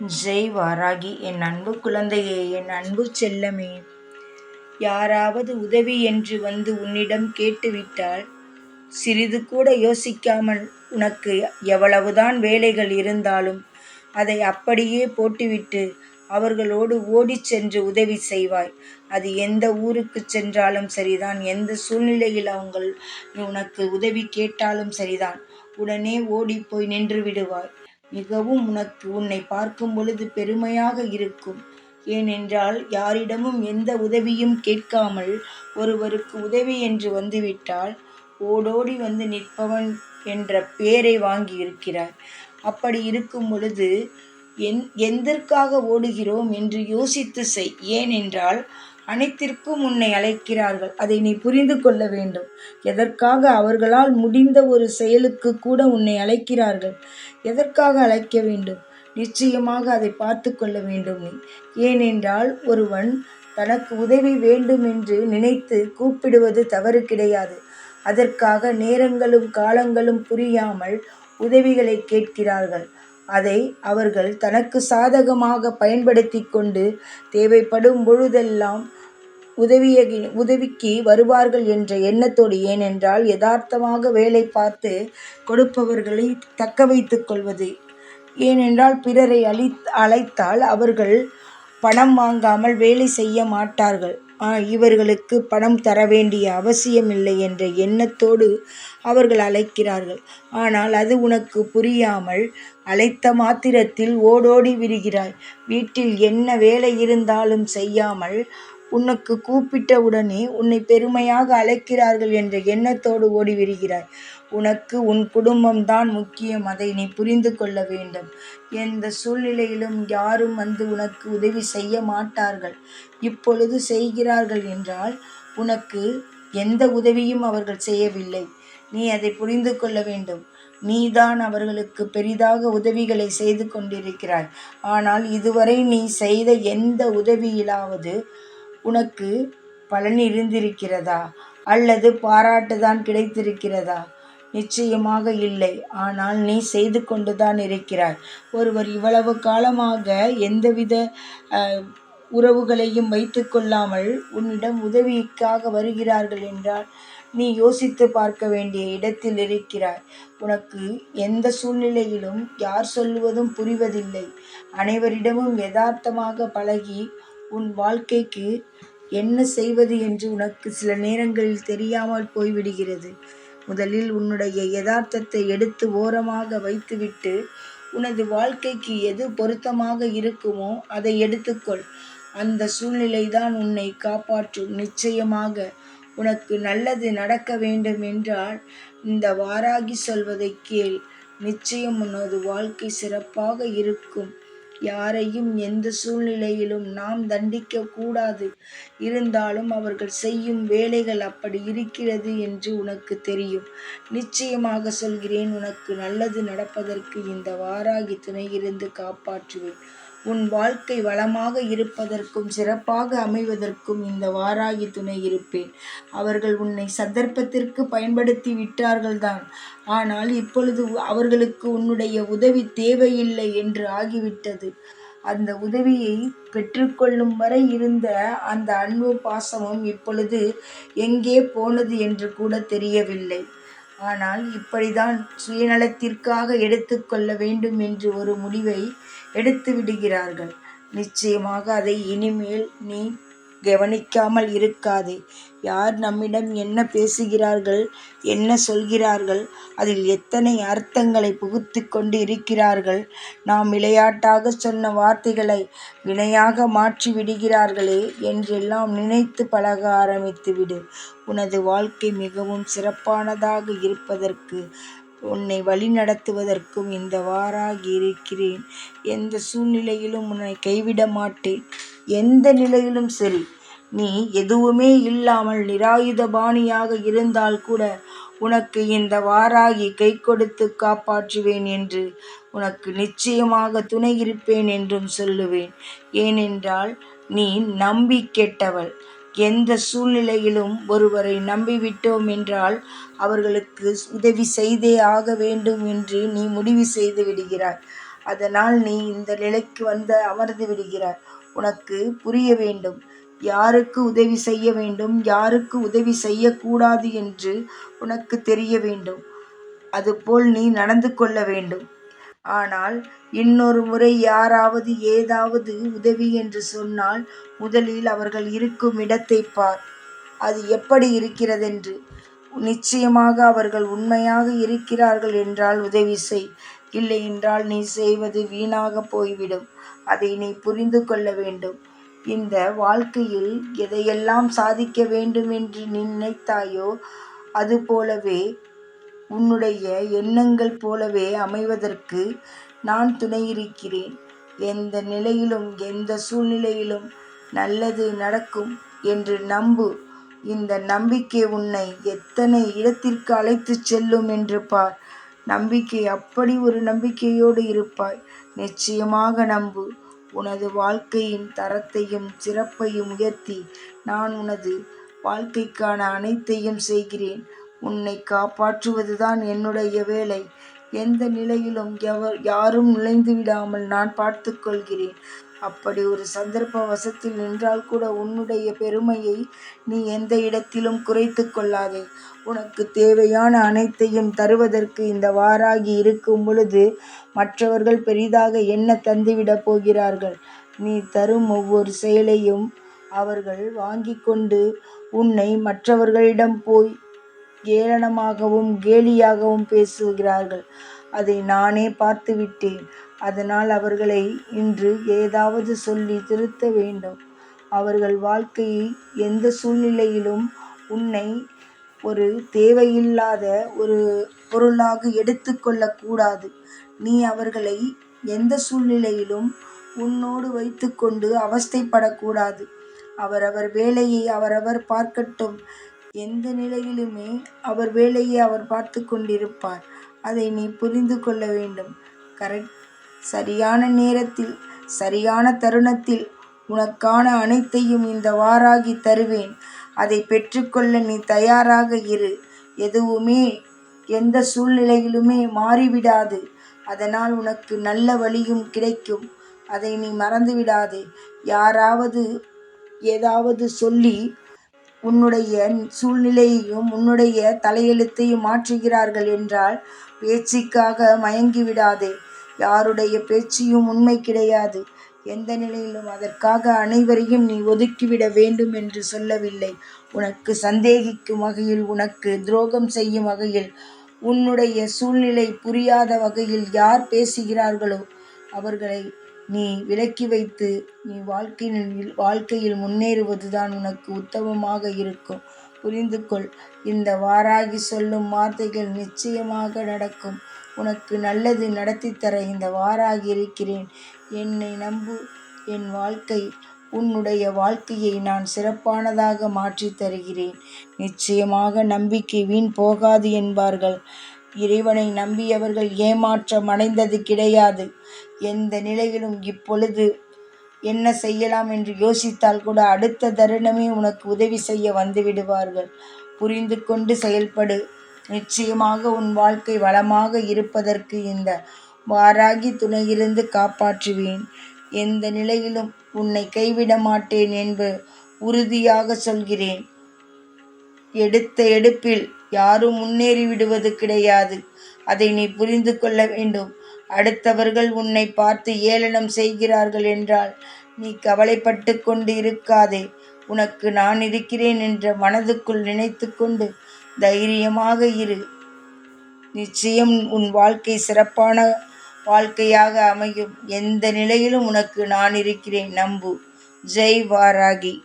ஜெய் வாராகி என் அன்பு குழந்தையே என் அன்பு செல்லமே யாராவது உதவி என்று வந்து உன்னிடம் கேட்டுவிட்டால் சிறிது கூட யோசிக்காமல் உனக்கு எவ்வளவுதான் வேலைகள் இருந்தாலும் அதை அப்படியே போட்டுவிட்டு அவர்களோடு ஓடிச் சென்று உதவி செய்வாய். அது எந்த ஊருக்கு சென்றாலும் சரிதான் எந்த சூழ்நிலையில் அவங்கள் உனக்கு உதவி கேட்டாலும் சரிதான். உடனே ஓடிப்போய் நின்று விடுவாய். மிகவும் உனக்கு உன்னை பார்க்கும் பொழுது பெருமையாக இருக்கும். ஏனென்றால் யாரிடமும் எந்த உதவியும் கேட்காமல் ஒருவருக்கு உதவி என்று வந்துவிட்டால் ஓடோடி வந்து நிற்பவன் என்ற பெயரை வாங்கியிருக்கிறாய் அப்படி இருக்கும் பொழுது எந் எதற்காக ஓடுகிறோம் என்று யோசித்து செய். ஏனென்றால் அனைத்திற்கும் உன்னை அழைக்கிறார்கள். அதை நீ புரிந்து கொள்ள வேண்டும். எதற்காக அவர்களால் முடிந்த ஒரு செயலுக்கு கூட உன்னை அழைக்கிறார்கள்? எதற்காக அழைக்க வேண்டும்? நிச்சயமாக அதை பார்த்து கொள்ள வேண்டும் நீ. ஏனென்றால் ஒருவன் தனக்கு உதவி வேண்டும் என்று நினைத்து கூப்பிடுவது தவறு கிடையாது. அதற்காக நேரங்களும் காலங்களும் புரியாமல் உதவிகளை கேட்கிறார்கள். அதை அவர்கள் தனக்கு சாதகமாக பயன்படுத்தி கொண்டு தேவைப்படும் பொழுதெல்லாம் உதவிய உதவிக்கு வருவார்கள் என்ற எண்ணத்தோடு ஏனென்றால் யதார்த்தமாக வேலை பார்த்து கொடுப்பவர்களை தக்க வைத்து கொள்வது. ஏனென்றால் பிறரை அழி அழைத்தால் அவர்கள் பணம் வாங்காமல் வேலை செய்ய மாட்டார்கள். இவர்களுக்கு பணம் தர வேண்டிய அவசியமில்லை என்ற எண்ணத்தோடு அவர்கள் அழைக்கிறார்கள். ஆனால் அது உனக்கு புரியாமல் அழைத்த மாத்திரத்தில் ஓடோடி விடுகிறாய். வீட்டில் என்ன வேலை இருந்தாலும் செய்யாமல் உனக்கு கூப்பிட்ட உடனே உன்னை பெருமையாக அழைக்கிறார்கள் என்ற எண்ணத்தோடு ஓடிவிடுகிறாய். உனக்கு உன் குடும்பம்தான் முக்கியம். அதை நீ புரிந்து கொள்ள வேண்டும். எந்த சூழ்நிலையிலும் யாரும் வந்து உனக்கு உதவி செய்ய மாட்டார்கள். இப்பொழுது செய்கிறார்கள் என்றால் உனக்கு எந்த உதவியும் அவர்கள் செய்யவில்லை. நீ அதை புரிந்து கொள்ள வேண்டும். நீதான் அவர்களுக்கு பெரிதாக உதவிகளை செய்து கொண்டிருக்கிறாய். ஆனால் இதுவரை நீ செய்த எந்த உதவியிலாவது உனக்கு பலன் இருந்திருக்கிறதா? அல்லது பாராட்டுதான் கிடைத்திருக்கிறதா? நிச்சயமாக இல்லை. ஆனால் நீ செய்து கொண்டுதான் இருக்கிறாய். ஒருவர் இவ்வளவு காலமாக எந்தவித உறவுகளையும் வைத்து கொள்ளாமல் உன்னிடம் உதவிக்காக வருகிறார்கள் என்றால் நீ யோசித்து பார்க்க வேண்டிய இடத்தில் இருக்கிறாய். உனக்கு எந்த சூழ்நிலையிலும் யார் சொல்லுவதும் புரிவதில்லை. அனைவரிடமும் யதார்த்தமாக பழகி உன் வாழ்க்கைக்கு என்ன செய்வது என்று உனக்கு சில நேரங்களில் தெரியாமல் போய்விடுகிறது. முதலில் உன்னுடைய யதார்த்தத்தை எடுத்து ஓரமாக வைத்துவிட்டு உனது வாழ்க்கைக்கு எது பொருத்தமாக இருக்குமோ அதை எடுத்துக்கொள். அந்த சூழ்நிலைதான் உன்னை காப்பாற்றும். நிச்சயமாக உனக்கு நல்லது நடக்க வேண்டும் என்றால் இந்த வாராகி சொல்வதை கேள். நிச்சயம் உனது வாழ்க்கை சிறப்பாக இருக்கும். யாரையும் எந்த சூழ்நிலையிலும் நாம் தண்டிக்க கூடாது. இருந்தாலும் அவர்கள் செய்யும் வேலைகள் அப்படி இருக்கிறது என்று உனக்கு தெரியும். நிச்சயமாக சொல்கிறேன் உனக்கு நல்லது நடப்பதற்கு இந்த வாராகி துணையிலிருந்து காப்பாற்றுவேன். உன் வாழ்க்கை வளமாக இருப்பதற்கும் சிறப்பாக அமைவதற்கும் இந்த வாராகி துணை இருப்பேன். அவர்கள் உன்னை சந்தர்ப்பத்திற்கு பயன்படுத்தி விட்டார்கள்தான். ஆனால் இப்பொழுது அவர்களுக்கு உன்னுடைய உதவி தேவையில்லை என்று ஆகிவிட்டது. அந்த உதவியை பெற்றுக்கொள்ளும் வரை இருந்த அந்த அன்பு பாசமும் இப்பொழுது எங்கே போனது என்று கூட தெரியவில்லை. ஆனால் இப்படிதான் சுயநலத்திற்காக எடுத்துக்கொள்ள வேண்டும் என்று ஒரு முடிவை எடுத்து விடுகிறார்கள். நிச்சயமாக அதை இனிமேல் நீ கவனிக்காமல் இருக்காதே. யார் நம்மிடம் என்ன பேசுகிறார்கள் என்ன சொல்கிறார்கள் அதில் எத்தனை அர்த்தங்களை புகுத்து கொண்டு இருக்கிறார்கள் நாம் விளையாட்டாக சொன்ன வார்த்தைகளை வினையாக மாற்றி விடுகிறார்களே என்றெல்லாம் நினைத்து பழக ஆரம்பித்து விடு உனது வாழ்க்கை மிகவும் சிறப்பானதாக இருப்பதற்கு உன்னை வழிநடத்துவதற்கும் இந்த வாராகி இருக்கிறேன். எந்த சூழ்நிலையிலும் உன்னை கைவிட மாட்டேன். எந்த நிலையிலும் சரி நீ எதுவுமே இல்லாமல் நிராயுதபாணியாக இருந்தால் கூட உனக்கு இந்த வாராகி கை கொடுத்து காப்பாற்றுவேன் என்று உனக்கு நிச்சயமாக துணை இருப்பேன் என்றும் சொல்லுவேன். ஏனென்றால் நீ நம்பி கெட்டவள் எந்த சூழ்நிலையிலும் ஒருவரை நம்பிவிட்டோம் என்றால் அவர்களுக்கு உதவி செய்தே ஆக வேண்டும் என்று நீ முடிவு செய்து விடுகிறாய். அதனால் நீ இந்த நிலைக்கு வந்து அமர்ந்து விடுகிறாய். உனக்கு புரிய வேண்டும். யாருக்கு உதவி செய்ய வேண்டும்? யாருக்கு உதவி செய்யக்கூடாது என்று உனக்கு தெரிய வேண்டும். அதுபோல் நீ நடந்து கொள்ள வேண்டும். ஆனால் இன்னொரு முறை யாராவது ஏதாவது உதவி என்று சொன்னால் முதலில் அவர்கள் இருக்கும் இடத்தை பார். அது எப்படி இருக்கிறதென்று. நிச்சயமாக அவர்கள் உண்மையாக இருக்கிறார்கள் என்றால் உதவி செய். இல்லை என்றால் நீ செய்வது வீணாக போய்விடும். அதை நீ புரிந்து கொள்ள வேண்டும். இந்த வாழ்க்கையில் எதையெல்லாம் சாதிக்க வேண்டும் என்று நினைத்தாயோ அது போலவே உன்னுடைய எண்ணங்கள் போலவே அமைவதற்கு நான் துணையிருக்கிறேன். எந்த நிலையிலும் எந்த சூழ்நிலையிலும் நல்லது நடக்கும் என்று நம்பு. இந்த நம்பிக்கை உன்னை எத்தனை இடத்திற்கு அழைத்துச் செல்லும் என்று பார். நம்பிக்கை அப்படி ஒரு நம்பிக்கையோடு இருப்பாய். நிச்சயமாக நம்பு. உனது வாழ்க்கையின் தரத்தையும் சிறப்பையும் உயர்த்தி நான் உனது வாழ்க்கைக்கான அனைத்தையும் செய்கிறேன். உன்னை காப்பாற்றுவதுதான் என்னுடைய வேலை. எந்த நிலையிலும் எவர் யாரும் நுழைந்து விடாமல் நான் பார்த்து கொள்கிறேன். அப்படி ஒரு சந்தர்ப்ப வசத்தில் நின்றால் கூட உன்னுடைய பெருமையை நீ எந்த இடத்திலும் குறைத்து கொள்ளாதே. உனக்கு தேவையான அனைத்தையும் தருவதற்கு இந்த வாராகி இருக்கும் பொழுது மற்றவர்கள் பெரிதாக என்ன தந்துவிடப் போகிறார்கள்? நீ தரும் ஒவ்வொரு செயலையும் அவர்கள் வாங்கி கொண்டு உன்னை மற்றவர்களிடம் போய் ஏளனமாகவும் கேலியாகவும் பேசுகிறார்கள். அதை நானே பார்த்துவிட்டேன். அதனால் அவர்களை இன்று ஏதாவது சொல்லி திருத்த வேண்டும். அவர்கள் வாழ்க்கையை எந்த சூழ்நிலையிலும் உன்னை ஒரு தேவையில்லாத ஒரு பொருளாக எடுத்துக்கொள்ளக்கூடாது நீ அவர்களை எந்த சூழ்நிலையிலும் உன்னோடு வைத்துக்கொண்டு அவஸ்தைப்படக்கூடாது. அவரவர் வேலையை அவரவர் பார்க்கட்டும். எந்த நிலையிலுமே அவர் வேலையை அவர் பார்த்து கொண்டிருப்பார். அதை நீ புரிந்து கொள்ள வேண்டும். கரெக்ட். சரியான நேரத்தில் சரியான தருணத்தில் உனக்கான அனைத்தையும் இந்த வாராகி தருவேன். அதை பெற்றுக்கொள்ள நீ தயாராக இரு. எதுவுமே எந்த சூழ்நிலையிலுமே மாறிவிடாது. அதனால் உனக்கு நல்ல வழியும் கிடைக்கும். அதை நீ மறந்துவிடாதே. யாராவது ஏதாவது சொல்லி உன்னுடைய சூழ்நிலையையும் உன்னுடைய தலையெழுத்தையும் மாற்றுகிறார்கள் என்றால் பேச்சுக்காக மயங்கிவிடாதே. யாருடைய பேச்சையும் உண்மை கிடையாது. எந்த நிலையிலும் அதற்காக அனைவரையும் நீ ஒதுக்கிவிட வேண்டும் என்று சொல்லவில்லை. உனக்கு சந்தேகிக்கும் வகையில் உனக்கு துரோகம் செய்யும் வகையில் உன்னுடைய சூழ்நிலை புரியாத வகையில் யார் பேசுகிறார்களோ அவர்களை நீ விலக்கி வைத்து நீ வாழ்க்கையில் வாழ்க்கையில் முன்னேறுவதுதான் உனக்கு உத்தமமாக இருக்கும். புரிந்து கொள் இந்த வாராகி சொல்லும் வார்த்தைகள் நிச்சயமாக நடக்கும். உனக்கு நல்லது நடத்தித்தர இந்த வாராகி இருக்கிறேன். என்னை நம்பு என் வாழ்க்கை உன்னுடைய வாழ்க்கையை நான் சிறப்பானதாக மாற்றித் தருகிறேன். நிச்சயமாக நம்பிக்கை வீண் போகாது என்பார்கள். இறைவனை நம்பியவர்கள் ஏமாற்றம் அடைந்தது கிடையாது. எந்த நிலையிலும் இப்பொழுது என்ன செய்யலாம் என்று யோசித்தால் கூட அடுத்த தருணமே உனக்கு உதவி செய்ய வந்து விடுவார்கள். புரிந்து கொண்டு செயல்படு. நிச்சயமாக உன் வாழ்க்கை வளமாக இருப்பதற்கு இந்த வாராகி துணையிலிருந்து காப்பாற்றுவேன். எந்த நிலையிலும் உன்னை கைவிட மாட்டேன் என்று உறுதியாக சொல்கிறேன். எடுத்த எடுப்பில் யாரும் முன்னேறி விடுவது கிடையாது. அதை நீ புரிந்து கொள்ள வேண்டும். அடுத்தவர்கள் உன்னை பார்த்து ஏளனம் செய்கிறார்கள் என்றால் நீ கவலைப்பட்டு கொண்டு இருக்காதே. உனக்கு நான் இருக்கிறேன் என்ற மனதுக்குள் நினைத்து கொண்டு தைரியமாக இரு. நிச்சயம் உன் வாழ்க்கை சிறப்பான வாழ்க்கையாக அமையும். எந்த நிலையிலும் உனக்கு நான் இருக்கிறேன். நம்பு. ஜெய் வாராகி.